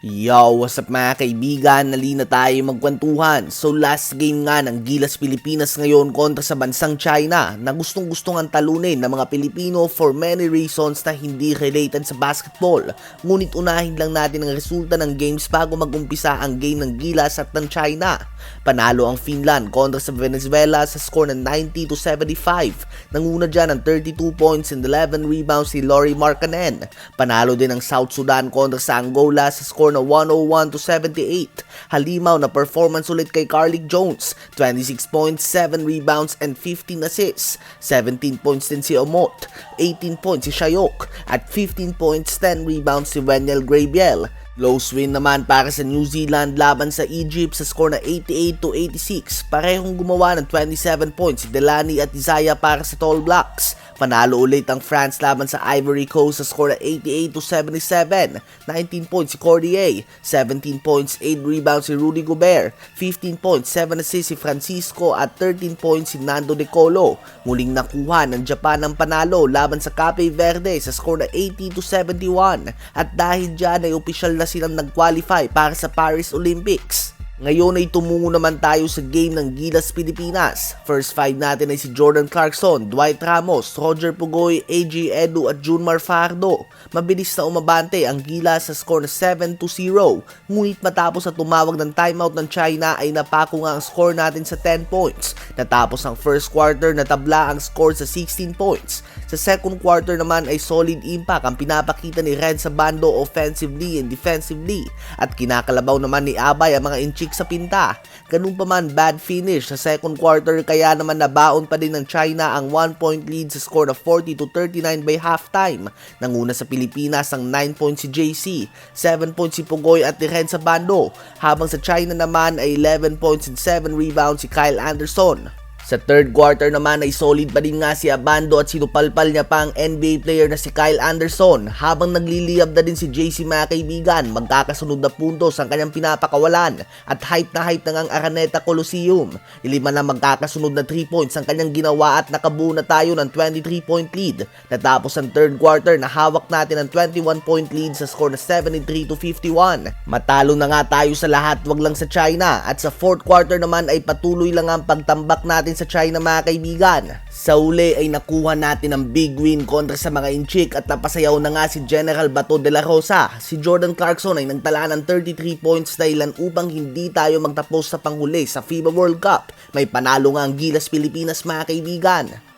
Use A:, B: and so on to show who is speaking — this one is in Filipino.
A: Yo, what's up mga kaibigan? Nali na tayo magkwentuhan. So last game nga ng Gilas Pilipinas ngayon kontra sa bansang China na gustong gustong ang talunin ng mga Pilipino for many reasons na hindi related sa basketball. Ngunit unahin lang natin ang resulta ng games bago magumpisa ang game ng Gilas at ng China. Panalo ang Finland kontra sa Venezuela sa score ng 90 to 75. Nanguna dyan ng 32 points and 11 rebounds si Lori Markkanen. Panalo din ang South Sudan kontra sa Angola sa score na 101 to 78. Halimaw na performance ulit kay Carlick Jones. 26 points, 7 rebounds and 15 assists. 17 points din si Omot. 18 points si Shayok. At 15 points, 10 rebounds si Wendell Grabiel. Close win naman para sa New Zealand laban sa Egypt sa score na 88 to 86. Parehong gumawa ng 27 points si Delani at Isaiah para sa Tall Blacks. Panalo ulit ang France laban sa Ivory Coast sa score na 88 to 77. 19 points si Cordier, 17 points, 8 rebounds si Rudy Gobert, 15 points, 7 assists si Francisco at 13 points si Nando De Colo. Muling nakuha ng Japan ang panalo laban sa Cape Verde sa score na 80 to 71 at dahil dyan ay opisyal na silang nag-qualify para sa Paris Olympics. Ngayon ay tumungo naman tayo sa game ng Gilas Pilipinas. First five natin ay si Jordan Clarkson, Dwight Ramos, Roger Pugoy, AJ Edu at Junmar Fardo. Mabilis na umabante ang Gilas sa score na 7 to 0. Ngunit matapos na tumawag ng timeout ng China ay napako nga ang score natin sa 10 points. Natapos ang first quarter na tabla ang score sa 16 points. Sa second quarter naman ay solid impact ang pinapakita ni Red sa bando offensively and defensively at kinakalabaw naman ni Abay ang mga inchik sa pinta. Ganun pa man bad finish sa second quarter kaya naman nabaon pa din ng China ang 1 point lead sa score na 40 to 39 by halftime. Nanguna sa Pilipinas ang 9 points si JC, 7 points si Pugoy at ni Red sa bando habang sa China naman ay 11 points and 7 rebounds si Kyle Anderson. Sa third quarter naman ay solid pa din nga si Abando at sinupalpal niya pa ang NBA player na si Kyle Anderson habang nagliliyab na din si JC mga kaibigan magkakasunod na puntos ang kanyang pinapakawalan at hype na hype na ang Araneta Coliseum. Ilima na magkakasunod na 3 points ang kanyang ginawa at nakabuo na tayo ng 23 point lead. Natapos ang third quarter na hawak natin ang 21 point lead sa score na 73 to 51. Matalo na nga tayo sa lahat wag lang sa China at sa fourth quarter naman ay patuloy lang ang pagtambak natin sa China mga kaibigan. Sa uli ay nakuha natin ang big win kontra sa mga inchik at napasayaw na nga si General Bato de la Rosa. Si Jordan Clarkson ay nagtala ng 33 points dahilan upang hindi tayo magtapos sa panghuli sa FIBA World Cup. May panalo nga ang Gilas Pilipinas mga kaibigan.